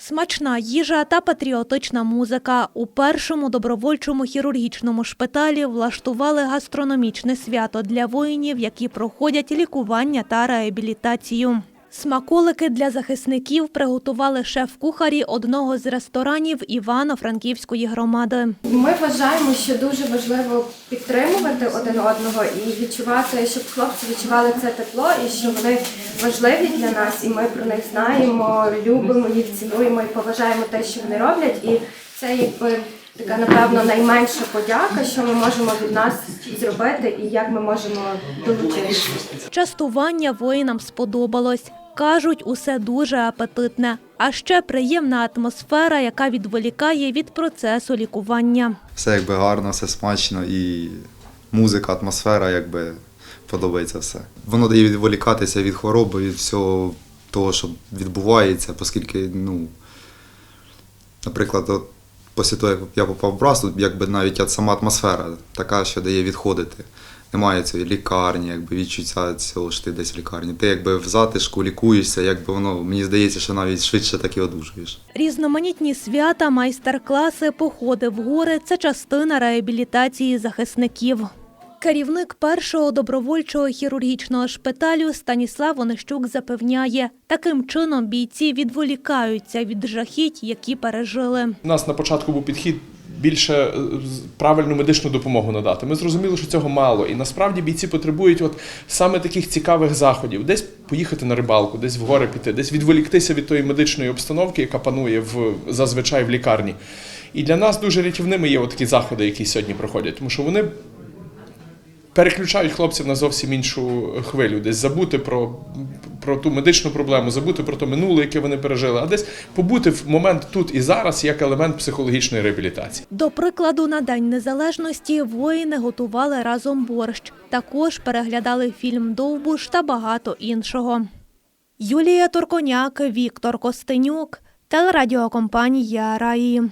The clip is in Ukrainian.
Смачна їжа та патріотична музика. У першому добровольчому хірургічному шпиталі влаштували гастрономічне свято для воїнів, які проходять лікування та реабілітацію. Смаколики для захисників приготували шеф-кухарі одного з ресторанів Івано-Франківської громади. Ми вважаємо, що дуже важливо підтримувати один одного і відчувати, щоб хлопці відчували це тепло і що вони важливі для нас, і ми про них знаємо, любимо їх, цінуємо і поважаємо те, що вони роблять. І це якби така, напевно, найменша подяка, що ми можемо від нас зробити, і як ми можемо долучитися. Частування воїнам сподобалось. Кажуть, усе дуже апетитне, а ще приємна атмосфера, яка відволікає від процесу лікування. Все якби гарно, все смачно і музика, атмосфера, якби подобається все. Воно дає відволікатися від хвороби, від всього того, що відбувається, оскільки, ну, наприклад, от, після того, як я попав в брас, тут якби навіть сама атмосфера така, що дає відходити. Немає цієї лікарні, якби відчуття цього, що ти десь в лікарні. Ти якби в затишку лікуєшся, якби воно, мені здається, що навіть швидше так і одужуєш. Різноманітні свята, майстер-класи, походи в гори – це частина реабілітації захисників. Керівник першого добровольчого хірургічного шпиталю Станіслав Онищук запевняє, таким чином бійці відволікаються від жахіть, які пережили. У нас на початку був підхід більше е, правильну медичну допомогу надати. Ми зрозуміли, що цього мало. І насправді бійці потребують от саме таких цікавих заходів: десь поїхати на рибалку, десь в гори піти, десь відволіктися від тої медичної обстановки, яка панує в зазвичай в лікарні. І для нас дуже рятівними є такі заходи, які сьогодні проходять, тому що вони переключають хлопців на зовсім іншу хвилю, десь забути про, про ту медичну проблему, забути про те минуле, яке вони пережили, а десь побути в момент тут і зараз як елемент психологічної реабілітації. До прикладу, на День Незалежності воїни готували разом борщ. Також переглядали фільм «Довбуш» та багато іншого. Юлія Турконяк, Віктор Костенюк, телерадіокомпанія «Раї».